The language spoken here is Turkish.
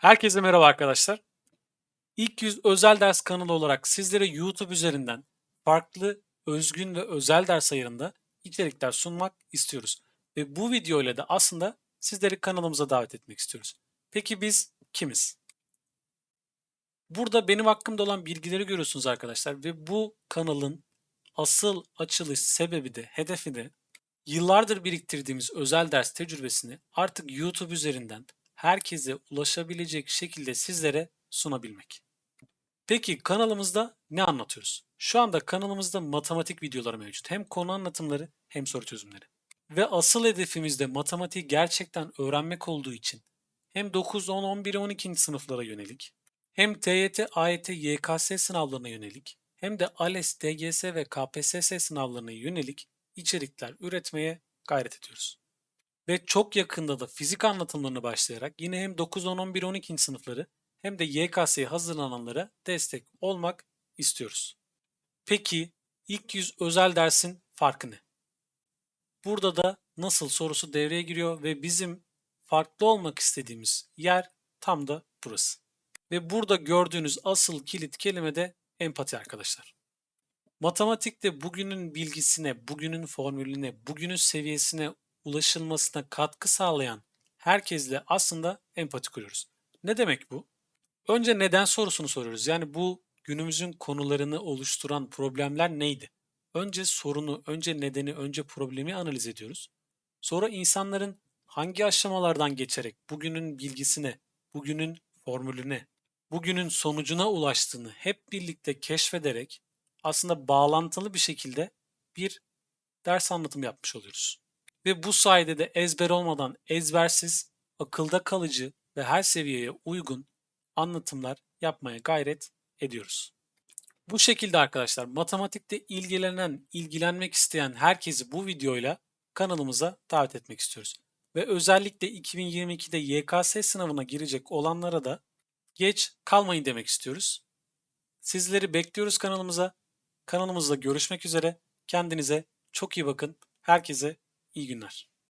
Herkese merhaba arkadaşlar. İlk yüz özel ders kanalı olarak sizlere YouTube üzerinden farklı, özgün ve özel ders ayarında içerikler sunmak istiyoruz. Ve bu video ile de aslında sizleri kanalımıza davet etmek istiyoruz. Peki biz kimiz? Burada benim hakkımda olan bilgileri görüyorsunuz arkadaşlar ve bu kanalın asıl açılış sebebi de, hedefi de yıllardır biriktirdiğimiz özel ders tecrübesini artık YouTube üzerinden herkese ulaşabilecek şekilde sizlere sunabilmek. Peki kanalımızda ne anlatıyoruz? Şu anda kanalımızda matematik videoları mevcut. Hem konu anlatımları hem soru çözümleri. Ve asıl hedefimiz de matematiği gerçekten öğrenmek olduğu için hem 9, 10, 11, 12. sınıflara yönelik hem TYT, AYT, YKS sınavlarına yönelik hem de ALES, DGS ve KPSS sınavlarına yönelik içerikler üretmeye gayret ediyoruz. Ve çok yakında da fizik anlatımlarını başlayarak yine hem 9, 10, 11, 12. sınıfları hem de YKS'ye hazırlananlara destek olmak istiyoruz. Peki ilk yüz özel dersin farkı ne? Burada da nasıl sorusu devreye giriyor ve bizim farklı olmak istediğimiz yer tam da burası. Ve burada gördüğünüz asıl kilit kelime de empati arkadaşlar. Matematikte bugünün bilgisine, bugünün formülüne, bugünün seviyesine ulaşılmasına katkı sağlayan herkesle aslında empati kuruyoruz. Ne demek bu? Önce neden sorusunu soruyoruz. Yani bu günümüzün konularını oluşturan problemler neydi? Önce sorunu, önce nedeni, önce problemi analiz ediyoruz. Sonra insanların hangi aşamalardan geçerek bugünün bilgisine, bugünün formülüne, bugünün sonucuna ulaştığını hep birlikte keşfederek aslında bağlantılı bir şekilde bir ders anlatımı yapmış oluyoruz. Ve bu sayede de ezber olmadan ezbersiz, akılda kalıcı ve her seviyeye uygun anlatımlar yapmaya gayret ediyoruz. Bu şekilde arkadaşlar matematikte ilgilenen, ilgilenmek isteyen herkesi bu videoyla kanalımıza davet etmek istiyoruz. Ve özellikle 2022'de YKS sınavına girecek olanlara da geç kalmayın demek istiyoruz. Sizleri bekliyoruz kanalımıza. Kanalımızda görüşmek üzere. Kendinize çok iyi bakın. Herkese iyi günler.